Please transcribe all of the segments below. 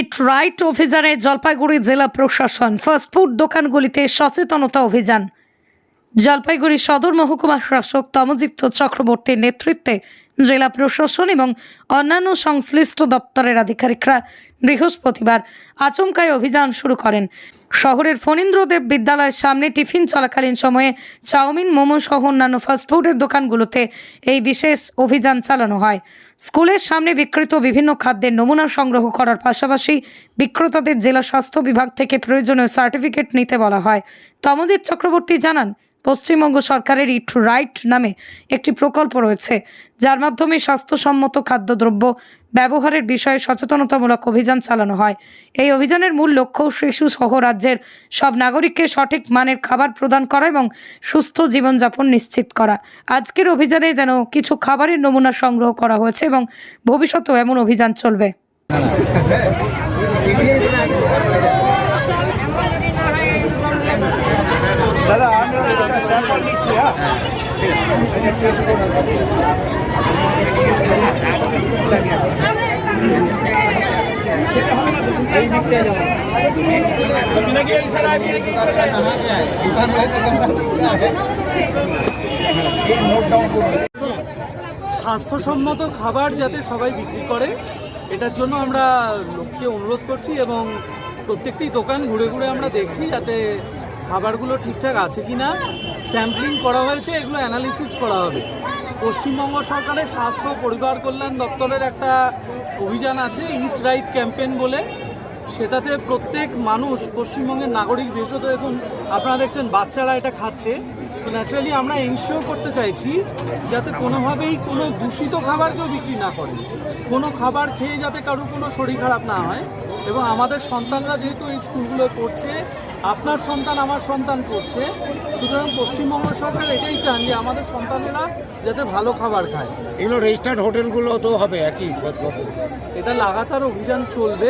ইট right অভিযানে জলপাইগুড়ি জেলা প্রশাসন। ফাস্টফুড দোকানগুলিতে সচেতনতা অভিযান। জলপাইগুড়ি সদর মহকুমা শাসক তমজিৎ চক্রবর্তীর নেতৃত্বে জেলা প্রশাসন এবং অন্যান্য সংশ্লিষ্ট দপ্তরের আধিকারিকরা বৃহস্পতিবার আচমকায় অভিযান শুরু করেন। শহরের ফণীন্দ্রদেব বিদ্যালয়ের সামনে টিফিন চলাকালীন সময়ে চাউমিন, মোমো সহ অন্যান্য ফাস্টফুডের দোকানগুলোতে এই বিশেষ অভিযান চালানো হয়। স্কুলের সামনে বিক্রিত বিভিন্ন খাদ্যের নমুনা সংগ্রহ করার পাশাপাশি বিক্রেতাদের জেলা স্বাস্থ্য বিভাগ থেকে প্রয়োজনীয় সার্টিফিকেট নিতে বলা হয়। তমজিৎ চক্রবর্তী জানান, পশ্চিমবঙ্গ সরকারের ইট রাইট নামে একটি প্রকল্প রয়েছে, যার মাধ্যমে স্বাস্থ্যসম্মত খাদ্যদ্রব্য ব্যবহারের বিষয়ে সচেতনতামূলক অভিযান চালানো হয়। এই অভিযানের মূল লক্ষ্য শিশু সহ রাজ্যের সব নাগরিককে সঠিক মানের খাবার প্রদান করা এবং সুস্থ জীবনযাপন নিশ্চিত করা। আজকের অভিযানে যেন কিছু খাবারের নমুনা সংগ্রহ করা হয়েছে এবং ভবিষ্যতেও এমন অভিযান চলবে। দাদা, আমরা স্বাস্থ্যসম্মত খাবার যাতে সবাই বিক্রি করে, এটার জন্য আমরা লক্ষ্যে অনুরোধ করছি এবং প্রত্যেকটি দোকান ঘুরে ঘুরে আমরা দেখছি যাতে খাবারগুলো ঠিকঠাক আছে কি না? স্যাম্পলিং করা হয়েছে, এগুলো অ্যানালিসিস করা হবে। পশ্চিমবঙ্গ সরকারের স্বাস্থ্য, পরিবার কল্যাণ দপ্তরের একটা অভিযান আছে ইট রাইট ক্যাম্পেইন বলে। সেটাতে প্রত্যেক মানুষ, পশ্চিমবঙ্গের নাগরিক বিশেষত এখন আপনারা দেখছেন বাচ্চারা এটা খাচ্ছে। তো ন্যাচারালি আমরা এনশিওর করতে চাইছি যাতে কোনোভাবেই কোনো দূষিত খাবার কেউ বিক্রি না করে। কোনো খাবার খেয়ে যাতে কারোর কোনো শরীর খারাপ না হয়। এবং আমাদের সন্তানরা যেহেতু এই স্কুলগুলোয় পড়ছে আপনার সন্তান আমার সন্তান করছে। সুতরাং পশ্চিমবঙ্গ সরকার এটাই চান যে আমাদের সন্তানেরা যাতে ভালো খাবার খায়। এগুলো রেজিস্টার্ড হোটেলগুলো তো হবে একই এটা লাগাতার অভিযান চলবে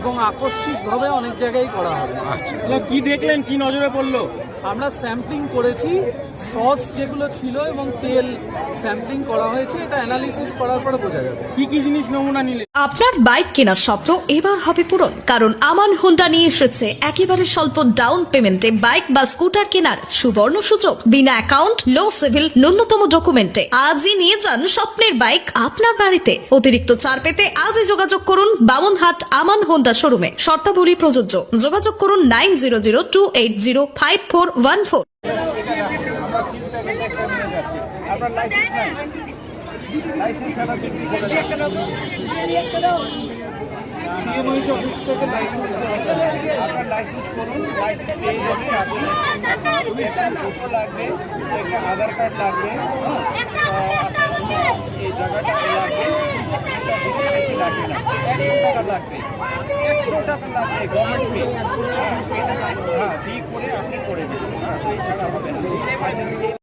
এবং আকস্মিকভাবে অনেক জায়গায় করা হবে। আচ্ছা। কি দেখলেন কি নজরে পড়ল? আমরা স্যাম্পলিং করেছি সস যেগুলো ছিল এবং তেল স্যাম্পলিং করা হয়েছে এটা অ্যানালিসিস করার পরে বোঝা যাবে। কি কি জিনিস নমুনা নিলে আপনার বাইক কেনার স্বপ্ন এবার হবে পূরণ কারণ আমান হোন্ডা নিয়ে এসেছে একেবারে স্বল্প ডাউন পেমেন্টে বাইক বা স্কুটার কেনার সুবর্ণ সুযোগ। বিনা অ্যাকাউন্ট লো সিভিল ন্যূনতম ডকুমেন্টে আজই নিয়ে যান স্বপ্নের বাইক আপনার বাড়িতে। অতিরিক্ত ছাড় পেতে আজই যোগাযোগ করুন বামনহাট আমান হোন্ডা শোরুমে। শর্তাবলী প্রযোজ্য। যোগাযোগ করুন nine zero zero two eight zero five four one four. CMOH office থেকে লাইসেন্স আপনার লাইসেন্স করুন লাইসেন্স পেয়ে যাবে, আপনি আপনার একটা ফটো লাগবে, একটা আধার কার্ড লাগবে? এই জায়গাটা লাগবে এটা বেশি লাগবে না, একশো টাকা লাগবে একশো টাকা লাগবে গভর্নমেন্ট পে হ্যাঁ ফি করে আপনি করে দেবেন হ্যাঁ এই ছাড়া হবে না